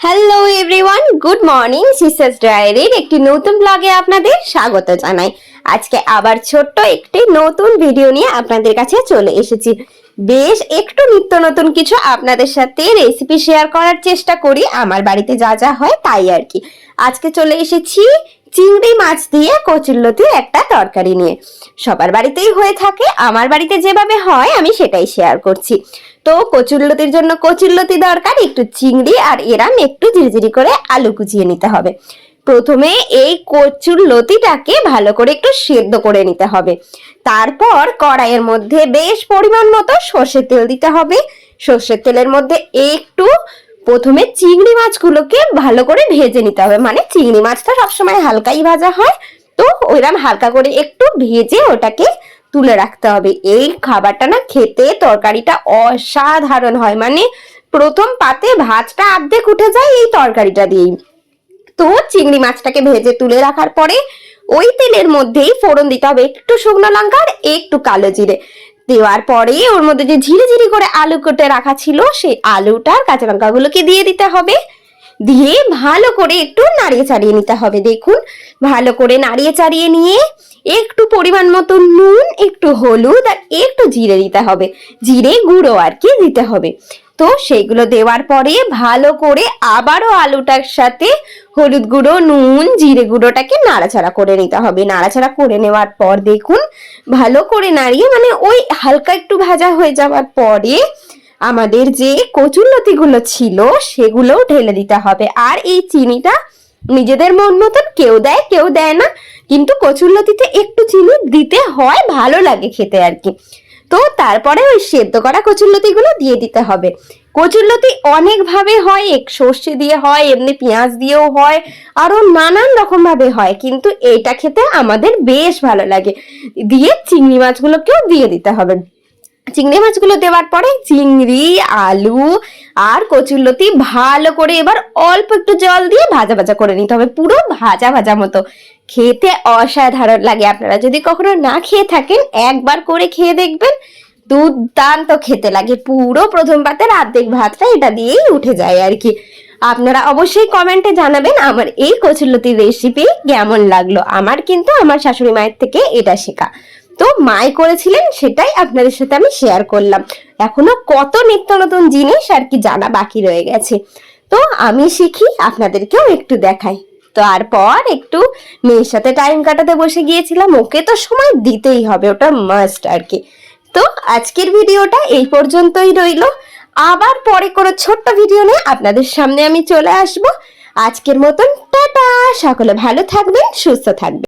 Hello everyone good morning scissors ডায়েরির একটি নতুন ব্লগে আপনাদের স্বাগত জানাই। আজকে আবার ছোট্ট একটি নতুন ভিডিও নিয়ে আপনাদের কাছে চলে এসেছি। বেশ একটু নিত্য নতুন কিছু আপনাদের সাথে রেসিপি শেয়ার করার চেষ্টা করি। আমার বাড়িতে যা যা হয় তাই আর কি। আজকে চলে এসেছি চিংড়ি মাছ দিয়ে কচুল্লতির একটা তরকারি নিয়ে। সবার বাড়িতেই হয়ে থাকে, আমার বাড়িতে যেভাবে হয় আমি সেটাই শেয়ার করছি। তো কচুল্লতির জন্য কচুল্লতি দরকার, একটু চিংড়ি আর এরাম একটু ঝিরিঝিরি করে আলু কুচিয়ে নিতে হবে। প্রথমে এই কচুর লতিটাকে ভালো করে একটু সেদ্ধ করে নিতে হবে। তারপর কড়াইয়ের মধ্যে বেশ পরিমাণ মতো সর্ষের তেল দিতে হবে। সর্ষের তেলের মধ্যে একটু প্রথমে চিংড়ি মাছগুলোকে ভালো করে ভেজে নিতে হবে। মানে চিংড়ি মাছটা সবসময় হালকাই ভাজা হয়। তো ওইরকম হালকা করে একটু ভেজে ওটাকে তুলে রাখতে হবে। এই খাবারটা না খেতে তরকারিটা অসাধারণ হয়। মানে প্রথম পাতে ভাতটা অর্ধেক উঠে যায় এই তরকারিটা দিয়েই। তো চিংড়ি মাছটাকে ভেজে তুলে রাখার পরে ওই তেলের মধ্যেই ফোড়ন দিতে হবে একটু শুকনো লঙ্কা আর একটু কালো জিরে। দেওয়ার পরে ওর মধ্যে যে ঝিরি ঝিরি করে আলু কেটে রাখা ছিল, সেই আলুটা আর কাঁচা লঙ্কাগুলোকে দিয়ে দিতে হবে। দিয়ে ভালো করে একটু নাড়িয়ে চাড়িয়ে নিতে হবে, দেখুন। ভালো করে নাড়িয়ে চাড়িয়ে নিয়ে একটু পরিমাণ মতো নুন, একটু হলুদ আর একটু জিরে দিতে হবে। জিরে গুঁড়ো আর কি দিতে হবে। তো সেইগুলো দেওয়ার পরে ভালো করে আবারও আলুটার সাথে হলুদ গুঁড়ো, নুন, জিরে গুঁড়োটাকে নাড়াচাড়া করে নিতে হবে। নাড়াচাড়া করে নেওয়ার পর দেখুন, ভালো করে নাড়িয়ে মানে ওই হালকা একটু ভাজা হয়ে যাওয়ার পরে আমাদের যে কচুরলতিগুলো ছিল সেগুলোও ঢেলে দিতে হবে। আর এই চিনিটা নিজেদের মন মতন কেউ দেয় কেউ দেয় না। কিন্তু কচুরলতিতে একটু চিনি দিতে হয়, ভালো লাগে খেতে আর কি। তো তারপরে ওই সেদ্ধ করা কচুরলতিগুলো দিয়ে দিতে হবে। কচুরলতি অনেকভাবে হয়, এক সর্ষে দিয়ে হয়, এমনি পেঁয়াজ দিয়েও হয়, আরও নানান রকমভাবে হয়। কিন্তু এইটা খেতে আমাদের বেশ ভালো লাগে। দিয়ে চিংড়ি মাছগুলোকেও দিয়ে দিতে হবে। চিংড়ি মাছগুলো দেওয়ার পরে চিংড়ি, আলু আর কচুরলতি ভালো করে এবার অল্প একটু জল দিয়ে ভাজা ভাজা করে নিতে হবে, পুরো ভাজা ভাজা মতো। খেতে অসাধারণ লাগে আপনারা, যদি কখনো না খেয়ে থাকেন, একবার করে খেয়ে দেখবেন, দুর্দান্ত খেতে লাগে। পুরো প্রথম পাতের অর্ধেক ভাতটা এটা দিয়েই উঠে যায় আর কি। আপনারা অবশ্যই কমেন্টে জানাবেন আমার এই কচুরলতির রেসিপি কেমন লাগল। আমার কিন্তু আমার শাশুড়ি মায়ের থেকে এটা শেখা। তো মাই করেছিলেন সেটাই আপনাদের সাথে আমি শেয়ার করলাম। এখনও কত নিত্য নতুন জিনিস আর কি জানা বাকি রয়ে গেছে। তো আমি শিখি, আপনাদেরকেও একটু দেখাই। তারপর একটু মেয়ের সাথে টাইম কাটাতে বসে গিয়েছিলাম, ওকে তো সময় দিতেই হবে, ওটা মাস্ট আর কি। তো আজকের ভিডিওটা এই পর্যন্তই রইল। আবার পরে কোনো ছোট্ট ভিডিও নিয়ে আপনাদের সামনে আমি চলে আসব। আজকের মতন টাটা, সকলে ভালো থাকবেন, সুস্থ থাকবেন।